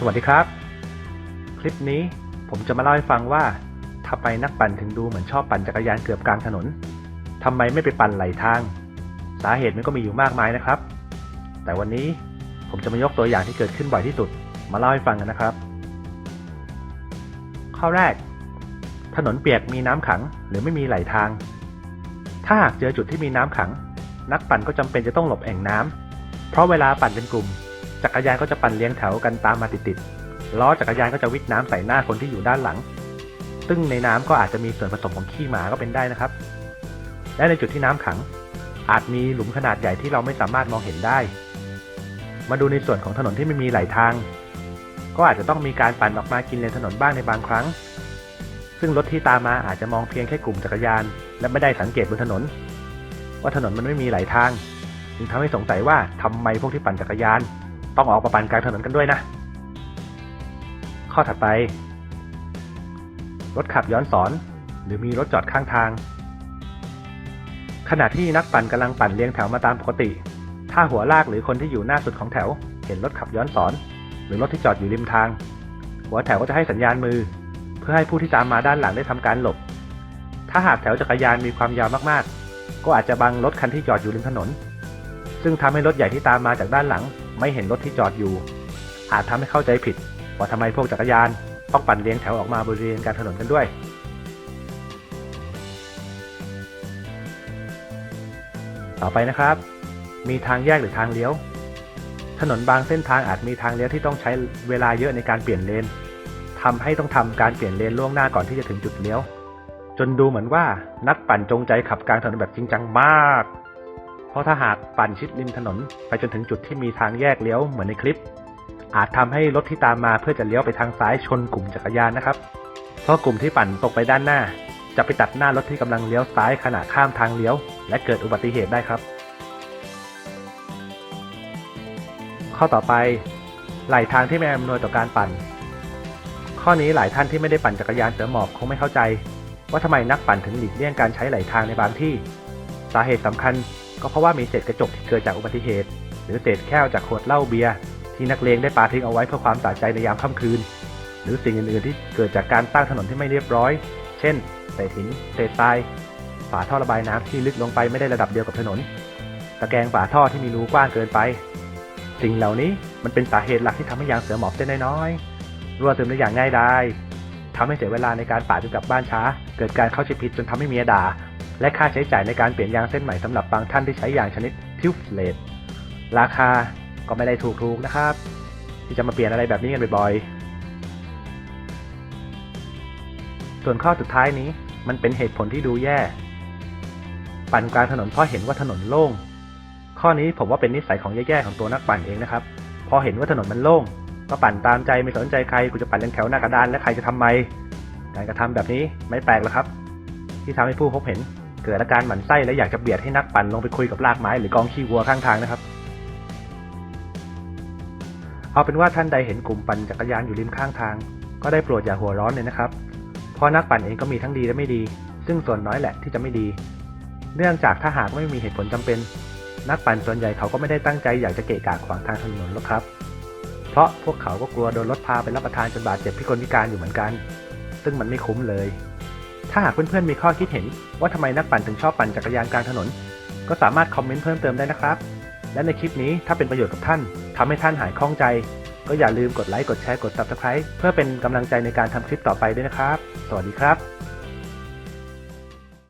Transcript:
สวัสดีครับ คลิปนี้ผมจะมาเล่าให้ฟังว่าทำไมนักปั่นถึงดูเหมือนชอบปั่นจักรยานเกือบกลางถนนทำไมไม่ไปปั่นไหลทาง สาเหตุมันก็มีอยู่มากมายนะครับ แต่วันนี้ผมจะมายกตัวอย่างที่เกิดขึ้นบ่อยที่สุด มาเล่าให้ฟังกันนะครับ ข้อแรก ถนนเปียกมีน้ำขังหรือไม่มีไหลทาง ถ้าหากเจอจุดที่มีน้ำขัง นักปั่นก็จำเป็นจะต้องหลบแอ่งน้ำเพราะเวลาปั่นเป็นกลุ่ม จักรยานก็จะปั่นเรียงแถวกันตามมาติดๆล้อจักรยานก็จะวิทน้ำใส่หน้าคนที่อยู่ด้านหลัง ซึ่งในน้ำก็อาจจะมีส่วนผสมของขี้หมาก็เป็นได้นะครับ และในจุดที่น้ำขัง อาจมีหลุมขนาดใหญ่ที่เราไม่สามารถมองเห็นได้ มาดูในส่วนของถนนที่ไม่มีไหลทาง ก็อาจจะต้องมีการปั่นออกมากินเลนถนนบ้างในบางครั้ง ซึ่งรถที่ตามมาอาจจะมองเพียงแค่กลุ่มจักรยาน และไม่ได้สังเกตบนถนน ว่าถนนมันไม่มีไหลทางจึงทำให้สงสัยว่าทำไมพวกที่ปั่นจักรยาน ต้องออกมาปั่นกลางถนนกันด้วยนะ ข้อถัดไป รถขับย้อนสอน หรือมีรถจอดข้างทาง ขณะที่นักปั่นกำลังปั่นเรียงแถวมาตามปกติ ถ้าหัวลากหรือคนที่อยู่หน้าสุดของแถว เห็นรถขับย้อนสอน หรือรถที่จอดอยู่ริมทาง หัวแถวก็จะให้สัญญาณมือ เพื่อให้ผู้ที่ตามมาด้านหลังได้ทำการหลบ ถ้าหากแถวจักรยานมีความยาวมากๆ ก็อาจจะบังรถคันที่จอดอยู่ริมถนน ซึ่งทำให้รถใหญ่ที่ตามมาจากด้านหลัง ไม่เห็นรถที่จอดอยู่ อาจทำให้เข้าใจผิด ว่าทำไมพวกจักรยานต้องปั่นเรียงแถวออกมาบริเวณกลางถนนกันด้วย ต่อไปนะครับ มีทางแยกหรือทางเลี้ยว ถนนบางเส้นทางอาจมีทางเลี้ยวที่ต้องใช้เวลาเยอะในการเปลี่ยนเลนทำให้ต้องทำการเปลี่ยนเลนล่วงหน้าก่อนที่จะถึงจุดเลี้ยว จนดูเหมือนว่านักปั่นจงใจขับกลางถนนแบบจริงจังมาก ราะถ้าหากปั่นชิดริมถนนไปจนถึงจุดที่มีทางแยกเลี้ยวเหมือนในคลิป อาจทำให้รถที่ตามมาเพื่อจะเลี้ยวไปทางซ้ายชนกลุ่มจักรยานนะครับ เพราะกลุ่มที่ปั่นตกไปด้านหน้า จะไปตัดหน้ารถที่กำลังเลี้ยวซ้ายขณะข้ามทางเลี้ยว และเกิดอุบัติเหตุได้ครับ ข้อต่อไปไหลทางที่ไม่อำนวยต่อการปั่น ข้อนี้หลายท่านที่ไม่ได้ปั่นจักรยานเสือหมอบคงไม่เข้าใจ ว่าทำไมนักปั่นถึงหลีกเลี่ยงการใช้ไหลทางในบางที่ สาเหตุสำคัญ ก็เพราะว่ามีเศษกระจกที่เกิดจากอุบัติเหตุ หรือเศษแก้วจากขวดเหล้าเบียร์ที่นักเลงได้ปาทิ้งเอาไว้เพื่อความสะใจในยามค่ำคืน หรือสิ่งอื่นๆที่เกิดจากการตั้งถนนที่ไม่เรียบร้อย เช่นเศษหินเศษทราย ฝาท่อระบายน้ำที่ลึกลงไปไม่ได้ระดับเดียวกับถนน ตะแกรงฝาท่อที่มีรูกว้างเกินไป สิ่งเหล่านี้มันเป็นสาเหตุหลักที่ทำให้ยางเสือหมอบเส้นน้อยๆรั่วซึมได้อย่างง่ายดายทำให้เสียเวลาในการปาดจนกลับบ้านช้า เกิดการเข้าใจผิดจนทำให้เมียด่า และค่าใช้จ่ายในการเปลี่ยนยางเส้นใหม่สำหรับบางท่านที่ใช้ยางชนิดทิวส์เลดราคาก็ไม่ได้ถูกๆนะครับ ที่จะมาเปลี่ยนอะไรแบบนี้กันบ่อยๆ ส่วนข้อสุดท้ายนี้มันเป็นเหตุผลที่ดูแย่ ปั่นกลางถนนเพราะเห็นว่าถนนโล่ง ข้อนี้ผมว่าเป็นนิสัยของแย่ๆของตัวนักปั่นเองนะครับ พอเห็นว่าถนนมันโล่ง ก็ปั่นตามใจไม่สนใจใครกูจะปั่นเลียงแถวหน้ากระดานและใครจะทำไม การกระทำแบบนี้ไม่แปลกหรอกครับ ที่ทำให้ผู้พบเห็น เกิดอาการหมั่นไส้และอยากจะเบียดให้นักปั่นลงไปคุยกับรากไม้หรือกองขี้วัวข้างทางนะครับ เอาเป็นว่าท่านใดเห็นกลุ่มปั่นจักรยานอยู่ริมข้างทาง ก็ได้โปรดอย่าหัวร้อนเลยนะครับ เพราะนักปั่นเองก็มีทั้งดีและไม่ดี ซึ่งส่วนน้อยแหละที่จะไม่ดี เนื่องจากถ้าหากไม่มีเหตุผลจำเป็น นักปั่นส่วนใหญ่เขาก็ไม่ได้ตั้งใจอยากจะเกะกะขวางทางถนนหรอกครับ เพราะพวกเขาก็กลัวโดนรถพาไปรับประทานจนบาดเจ็บพิกลพิการอยู่เหมือนกัน ซึ่งมันไม่คุ้มเลย ถ้าหากเพื่อนๆมีข้อคิดเห็น ว่าทำไมนักปั่นถึงชอบปั่นจักรยานกลางถนน ก็สามารถคอมเมนต์เพิ่มเติมได้นะครับ และในคลิปนี้ถ้าเป็นประโยชน์กับท่านทำให้ท่านหายคล่องใจ ก็อย่าลืมกดไลค์กดแชร์กด Subscribe เพื่อเป็นกำลังใจในการทำคลิปต่อไปด้วยนะครับ สวัสดีครับ